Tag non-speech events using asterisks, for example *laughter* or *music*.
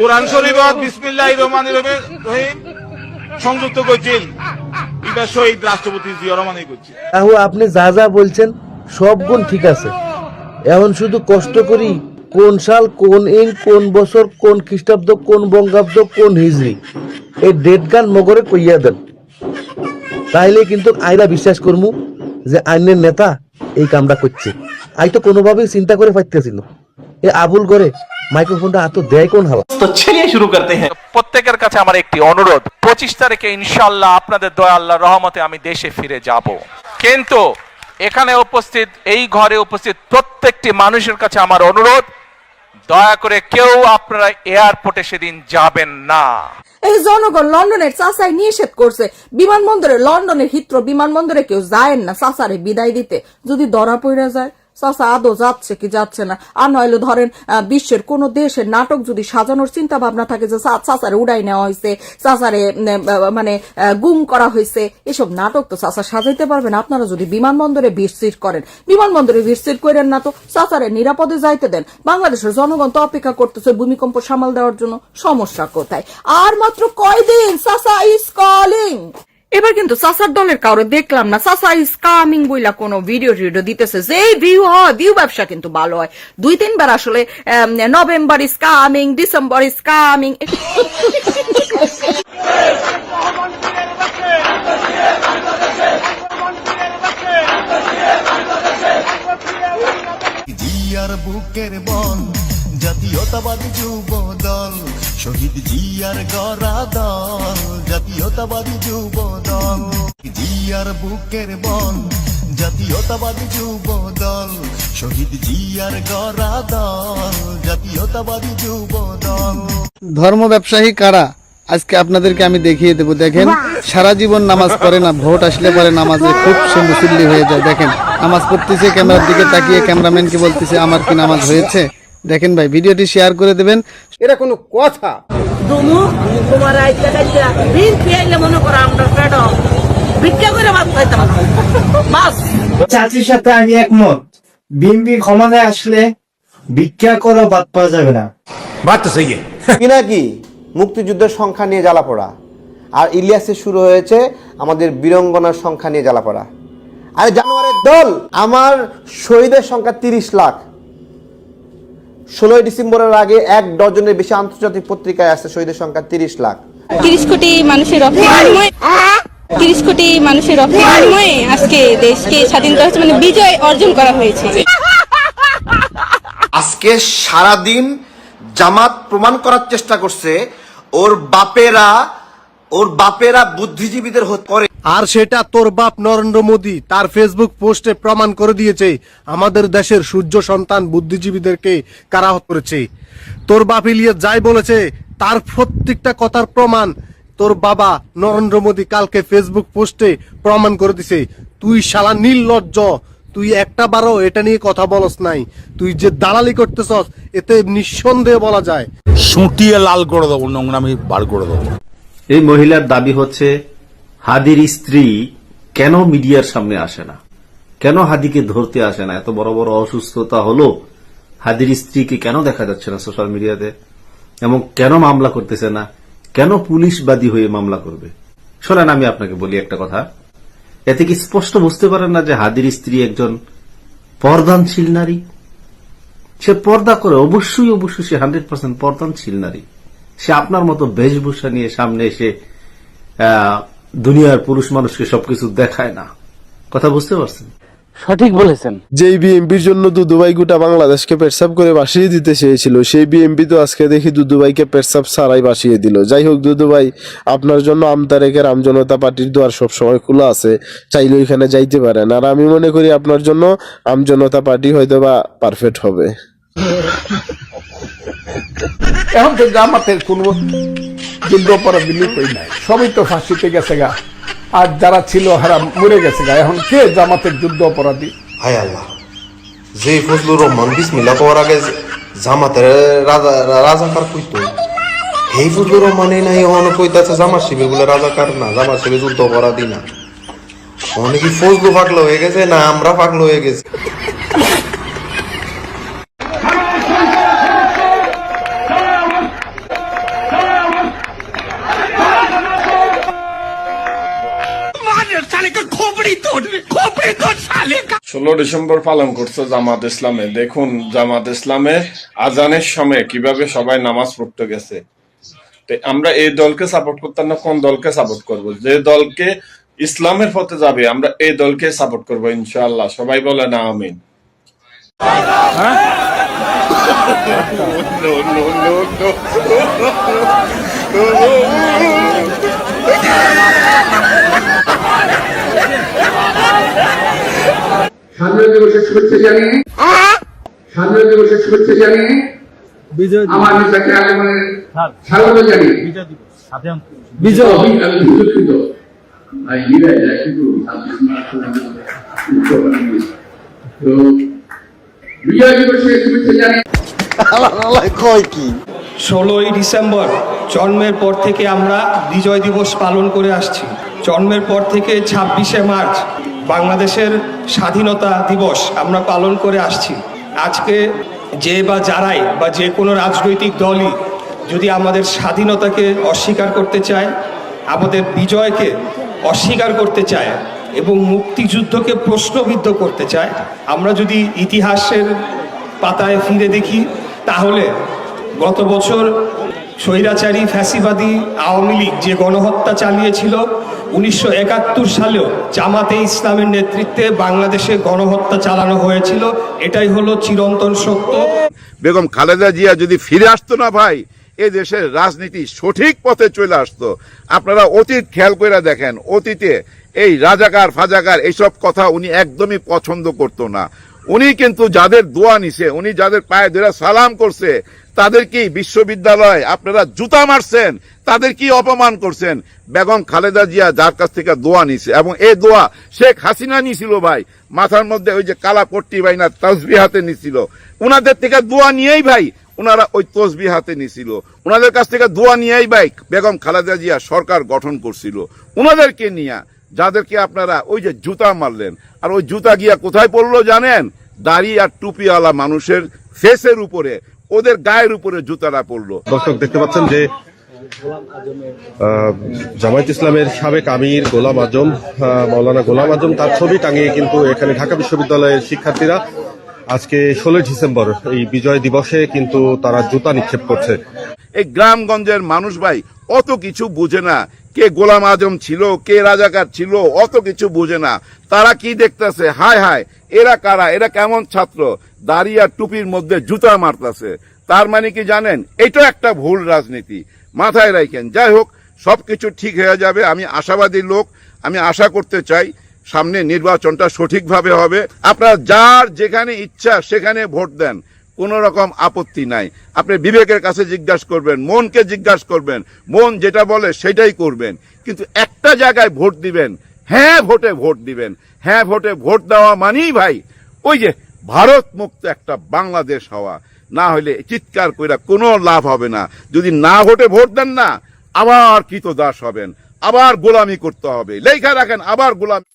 কোরআন শরীফত বিসমিল্লাহ রহমান রহিম সংযুক্ত করছেন এটা শহীদ রাষ্ট্রপতি জিয়া রহমানই করছে। তাহলে আপনি যা যা বলছেন, সব গুণ ঠিক আছে। এখন শুধু কষ্ট করি, কোন সাল, কোন ইং, কোন বছর, কোন খ্রিস্টাব্দ, কোন বঙ্গাব্দ, কোন হিজড়ি এই ডেট গান মগরে কইয়া দেন। তাইলে কিন্তু আইরা বিশ্বাস করমু যে আইনের নেতা এই কামটা করছে। আই তো কোনোভাবেই চিন্তা করে পাইতেছি না। এ আবুল করে মাইক্রোফোনটা এত দেয় কোন হাওয়া তো ছেড়ে শুরু করতে হ্যাঁ। প্রত্যেকের কাছে আমার একটি অনুরোধ পঁচিশ তারিখে ইনশাল্লাহ আপনাদের দয়া আল্লাহ রহমতে আমি দেশে ফিরে যাব। কিন্তু এখানে উপস্থিত এই ঘরে উপস্থিত প্রত্যেকটি মানুষের কাছে আমার অনুরোধ দয়া করে কেউ আপনারা এয়ারপোর্টে সেদিন যাবেন না। এই জনগণ লন্ডনের চাষায় নিষেধ করছে। বিমানবন্দরে লন্ডনের হিত্র বিমানবন্দরে কেউ যায় না চাষারে বিদায় দিতে। যদি ধরা পড়ে যায় চাচা আদৌ যাচ্ছে কি যাচ্ছে না। আর নইলে ধরেন বিশ্বের কোন দেশের নাটক যদি সাজানোর চিন্তা ভাবনা থাকে যে চাচারে উড়াই নেওয়া হয়েছে চাচারে মানে গুম করা হয়েছে, এসব নাটক তো চাচা সাজাইতে পারবেন আপনারা যদি বিমানবন্দরে ভিড় করেন, বিমানবন্দরে ভিড় করেন না তো চাচারে নিরাপদে যাইতে দেন। বাংলাদেশের জনগণ তো অপেক্ষা করতেছে ভূমিকম্প সামাল দেওয়ার জন্য। সমস্যা কোথায়? আর মাত্র কয়দিন চাচা ইজ কলিং এবার কিন্তু সাসার দলের কাউরে দেখলাম না। সাসা ইজ কামিং বইলা কোন ভিডিও টিডিও দিতেছে যে ভিউ হয় ভিউ ব্যবসা কিন্তু ভালো হয়। দুই তিনবার আসলে November is coming December is coming বুকের বন জাতীয়তাবাদী যুব দল শহীদ জিয়ার গড়া দল জাতীয়তাবাদী যুব দল জিয়ার বুকের বন জাতীয়তাবাদী যুব দল শহীদ জিয়ার গড়া দল জাতীয়তাবাদী যুব দল ধর্ম ব্যবসায়ী কারা? আজকে আপনাদেরকে আমি দেখিয়ে দেবো। দেখেন সারা জীবন নামাজ পড়ে না ভোট আসলে পরে নামাজে খুব সে মুসল্লি হয়ে যায়। দেখেন নামাজ পড়তেছে ক্যামেরার দিকে তাকিয়ে ক্যামেরাম্যানকে বলতেছে আমার কি নামাজ হয়েছে? দেখেন ভাই ভিডিওটি শেয়ার করে দেবেন। এটা কোনো কথা। দুমু তোমার আইতে খাইতে বিল পিয়াইলে মনে করো আমরা পেট ভিক্ষা করে ভাত খাইতাম বাস। চাচির সাথে আমি একমত। ক্ষমতায় আসলে ভিক্ষা করে বাদ পাওয়া যাবে না। পিনাকি মুক্তিযুদ্ধের সংখ্যা নিয়ে জ্বালাপড়া আর ইলিয়াসে শুরু হয়েছে আমাদের বীরঙ্গনার সংখ্যা নিয়ে জ্বালাপড়া আরে জানুয়ারের দল আমার শহীদের সংখ্যা তিরিশ লাখ। ষোলোই ডিসেম্বরের আগে এক ডজনের বেশি আন্তর্জাতিক পত্রিকায় আছে শহীদের সংখ্যা তিরিশ লাখ। তিরিশ কোটি মানুষের তিরিশ কোটি মানুষের রক্তের বিনিময়ে আজকে দেশকে স্বাধীনতা হচ্ছে মানে বিজয় অর্জন করা হয়েছে। আজকে সারাদিন জামাত প্রমাণ করার চেষ্টা করছে ওর বাপেরা ওর বাপেরা বুদ্ধিজীবীদের করে আর সেটা তোর বাপ নরেন্দ্র মোদী তার ফেসবুক পোস্টে প্রমাণ করে দিয়েছে। আমাদের দেশের সূর্য সন্তান বুদ্ধিজীবীদেরকে কারাহত করেছে। তোর বাপ ইলিয়াস যাই বলেছে তার প্রত্যেকটা কথার প্রমাণ তোর বাবা নরেন্দ্র মোদী কালকে ফেসবুক পোস্টে প্রমাণ করে দিছে তুই শালা নির্লজ্জ তুই একটা বারো এটা নিয়ে কথা বলস নাই। তুই যে দালালি করতেছস এতে নিঃসন্দেহে বলা যায়। সুটিয়ে লাল করে দেবো নোংরামি বার করে দেবো। এই মহিলার দাবি হচ্ছে হাদির স্ত্রী কেন মিডিয়ার সামনে আসে না? কেন হাদিকে ধরতে আসে না? এত বড় বড় অসুস্থতা হলো হাদির স্ত্রীকে কেন দেখা যাচ্ছে না সোশ্যাল মিডিয়াতে এবং কেন মামলা করতেছে না? কেন পুলিশ বাদী হয়ে মামলা করবে? শোনেন, আমি আপনাকে বলি একটা কথা। এতে কি স্পষ্ট বুঝতে পারেন না যে হাদির স্ত্রী একজন পর্দানশীল নারী? সে পর্দা করে অবশ্যই অবশ্যই সে হান্ড্রেড পার্সেন্ট পর্দানশীল নারী। সে আপনার মতো বেশভূষা নিয়ে সামনে এসে দুনিয়ার পুরুষ মানুষকে সবকিছু দেখায় না। কথা বুঝতে পারছেন? সঠিক বলেছেন। যেই বিএমপির জন্য দুদুবাই গোটা বাংলাদেশকে পেটসাপ করে বাসিয়ে দিতে চেয়েছিল সেই বিএমপি তো আজকে দেখি দুদুবাইকে পেটসাপ ছাড়াই বাসিয়ে দিল। যাই হোক দুদুবাই আপনার জন্য আমতারেকের আমজনতা পার্টির দোয়ার সবসময় খোলা আছে চাইলে ওইখানে যাইতে পারেন আর আমি মনে করি আপনার জন্য আমজনতা পার্টি হয়তো বা পারফেক্ট হবে। এখন তো জামাতের কোন যুদ্ধ অপরাধী লোকই নাই। সবই তো ফাঁসিতে গেছে গা। আর যারা ছিল, হারা মরে গেছে গা। এখন কে জামাতের যুদ্ধ অপরাধী? হায় আল্লাহ। যে ফজলুর রহমান বিসমিল্লা করার আগে জামাতের রাজা রাজাকার কইতো এই ফজলুর রহমানে নাই অনেক কইতাছে জামার শিবির। বলে রাজাকার না জামার শিবির যুদ্ধ অপরাধী না। অনেকে ফজলু পাগলো হয়ে গেছে, না, আমরা পাগলো হয়ে গেছি। ষোলো ডিসেম্বর পালন করছে জামাত ইসলামে। দেখুন জামাত ইসলামে আজানের সময় কীভাবে সবাই নামাজ পড়তে গেছে। তো আমরা এই দলকে সাপোর্ট করতাম না কোন দলকে সাপোর্ট করব? যে দলকে ইসলামের পথে যাবে আমরা এই দলকে সাপোর্ট করব ইনশাআল্লাহ। সবাই বলে না আমিন *laughs* স্বাধীনতা দিবসের শুভেচ্ছা জানিয়ে স্বাধীনতা দিবসের শুভেচ্ছা জানিয়ে আমার নেতাকে আগে স্বাগত জানিয়ে। বিজয় দুঃখিত। ভাই বিদায় যায় কিন্তু তো বিজয় দিবসের শুভেচ্ছা জানিয়ে ষোলোই ডিসেম্বর জন্মের পর থেকে আমরা বিজয় দিবস পালন করে আসছি। জন্মের পর থেকে ছাব্বিশে মার্চ বাংলাদেশের স্বাধীনতা দিবস আমরা পালন করে আসছি। আজকে যে বা যারাই বা যে কোনো রাজনৈতিক দলই যদি আমাদের স্বাধীনতাকে অস্বীকার করতে চায়, আমাদের বিজয়কে অস্বীকার করতে চায় এবং মুক্তিযুদ্ধকে প্রশ্নবিদ্ধ করতে চায়, আমরা যদি ইতিহাসের পাতায় ফিরে দেখি, তাহলে গত বছর স্বৈরাচারী ফ্যাসিবাদী আওয়ামী লীগ যে গণহত্যা চালিয়েছিল, উনিশশো একাত্তর সালেও জামাতে ইসলামের নেতৃত্বে বাংলাদেশে গণহত্যা চালানো হয়েছিল। এটাই হলো চিরন্তন সত্য। বেগম খালেদা জিয়া যদি ফিরে আসতো না ভাই, এ দেশের রাজনীতি সঠিক পথে চলে আসতো। আপনারা অতীত খেয়াল করে দেখেন, অতীতে এই রাজাকার, ফাজাকার, এইসব কথা উনি একদমই পছন্দ করতো না। উনি কিন্তু যাদের দোয়া নিছে, উনি যাদের পায়ে ধরে সালাম করছে, তাদের কি বিশ্ববিদ্যালয় আপনারা জুতা মারছেন? তাদের কি অপমান করছেন? বেগম খালেদা জিয়া যার কাছ থেকে দোয়া নিছে, এবং এই দোয়া শেখ হাসিনা নিছিল ভাই, মাথার মধ্যে ওই যে কালা পট্টি ভাই না তসবি হাতে নিছিল। উনাদের থেকে দোয়া নিয়েই ভাই ওনারা ওই তসবি হাতে নিছিল। ওনাদের কাছ থেকে দোয়া নিয়েই ভাই, বেগম খালেদা জিয়া সরকার গঠন করছিল। ওনাদেরকে নিয়ে যাদেরকে আপনারা ওই যে জুতা মারলেন। আর ওই জুতা গিয়া কোথায় পড়ল জানেন? দাড়ি আর টুপিওয়ালা মানুষের ফেসের উপরে ওদের গায়ের উপরে জুতাটা পড়ল। দর্শক দেখতে পাচ্ছেন যে জামায়াত ইসলামের সাবেক আমির গোলাম আজম আহ, মাওলানা গোলাম আজম তার ছবি টাঙিয়ে কিন্তু এখানে ঢাকা বিশ্ববিদ্যালয়ের শিক্ষার্থীরা আজকে ষোলোই ডিসেম্বর, এই বিজয় দিবসে কিন্তু তারা জুতা নিক্ষেপ করছে। এই গ্রামগঞ্জের মানুষ ভাই, অত কিছু বুঝে না। কে গোলাম আজম ছিল, কে রাজাকার ছিল, অত কিছু বুঝে না। তারা কি দেখতেছে? হায় হায়, এরা কারা? এরা কেমন ছাত্র? দাঁড়িয়ে টুপির মধ্যে জুতা মারতাছে। তার মানে কি জানেন? এটা একটা ভুল রাজনীতি। মাথায় রাখেন যাই হোক, সবকিছু ঠিক হয়ে যাবে। আমি আশাবাদী লোক। আমি আশা করতে চাই সামনে নির্বাচনটা সঠিকভাবে হবে। আপনারা যার যেখানে ইচ্ছা সেখানে ভোট দেন। কোন রকম আপত্তি নাই। আপনি বিবেকের কাছে জিজ্ঞাসা করবেন, মনকে জিজ্ঞাসা করবেন, মন যেটা বলে সেটাই করবেন। কিন্তু একটা জায়গায় ভোট দিবেন হ্যাঁ ভোটে ভোট দিবেন। হ্যাঁ ভোটে ভোট দেওয়া মানেই ভাই, ওই যে ভারত মুক্ত একটা বাংলাদেশ হওয়া। না হলে চিৎকার কইরা কোনো লাভ হবে না। যদি না ভোটে ভোট দেন না, আবার কৃতদাস হবেন, আবার গোলামি করতে হবে। লেখা রাখেন, আবার গোলামি